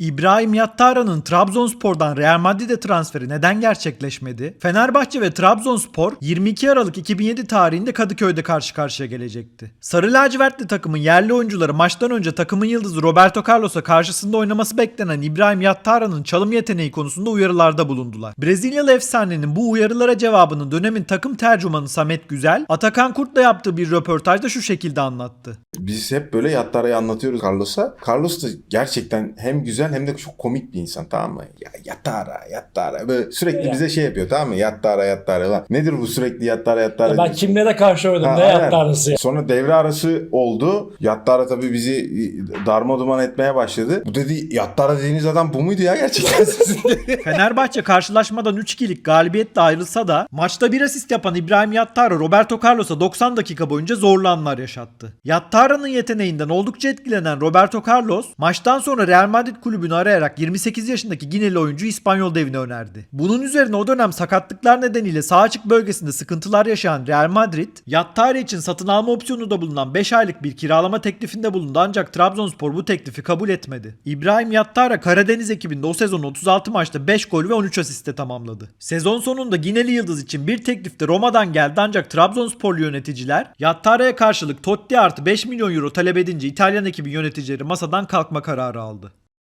İbrahim Yattara'nın Trabzonspor'dan Real Madrid'e transferi neden gerçekleşmedi? Fenerbahçe ve Trabzonspor 22 Aralık 2007 tarihinde Kadıköy'de karşı karşıya gelecekti. Sarı lacivertli takımın yerli oyuncuları maçtan önce takımın yıldızı Roberto Carlos'a karşısında oynaması beklenen İbrahim Yattara'nın çalım yeteneği konusunda uyarılarda bulundular. Brezilyalı efsanenin bu uyarılara cevabını dönemin takım tercümanı Samet Güzel, Atakan Kurt'la yaptığı bir röportajda şu şekilde anlattı. Biz hep böyle Yattara'yı anlatıyoruz Carlos'a. Carlos da gerçekten hem güzel hem de çok komik bir insan tamam mı? Ya Yattara, Yattara. Böyle sürekli Ya. bize şey yapıyor tamam mı? Yattara, Yattara. Lan Nedir bu sürekli Yattara, Yattara? Ya ben kimlere karşı oynadım Ha, ne aynen. yaptı arası ya. Sonra devre arası oldu. Yattara tabii bizi darma duman etmeye başladı. Bu dedi Yattara dediğiniz adam bu muydu ya gerçekten sizin. Fenerbahçe karşılaşmadan 3-2'lik galibiyetle ayrılsa da maçta bir asist yapan İbrahim Yattara Roberto Carlos'a 90 dakika boyunca zorlu anlar yaşattı. Yattara'nın yeteneğinden oldukça etkilenen Roberto Carlos maçtan sonra Real Madrid kulübünü arayarak 28 yaşındaki Gineli oyuncu İspanyol devine önerdi. Bunun üzerine o dönem sakatlıklar nedeniyle sağ açık bölgesinde sıkıntılar yaşayan Real Madrid, Yattara için satın alma opsiyonu da bulunan 5 aylık bir kiralama teklifinde bulundu ancak Trabzonspor bu teklifi kabul etmedi. İbrahim Yattara Karadeniz ekibinde o sezon 36 maçta 5 gol ve 13 asiste tamamladı. Sezon sonunda Gineli Yıldız için bir teklif de Roma'dan geldi ancak Trabzonsporlu yöneticiler Yattara'ya karşılık Totti artı 5 milyon euro talep edince İtalyan ekibin yöneticileri masadan kalkma kararı aldı.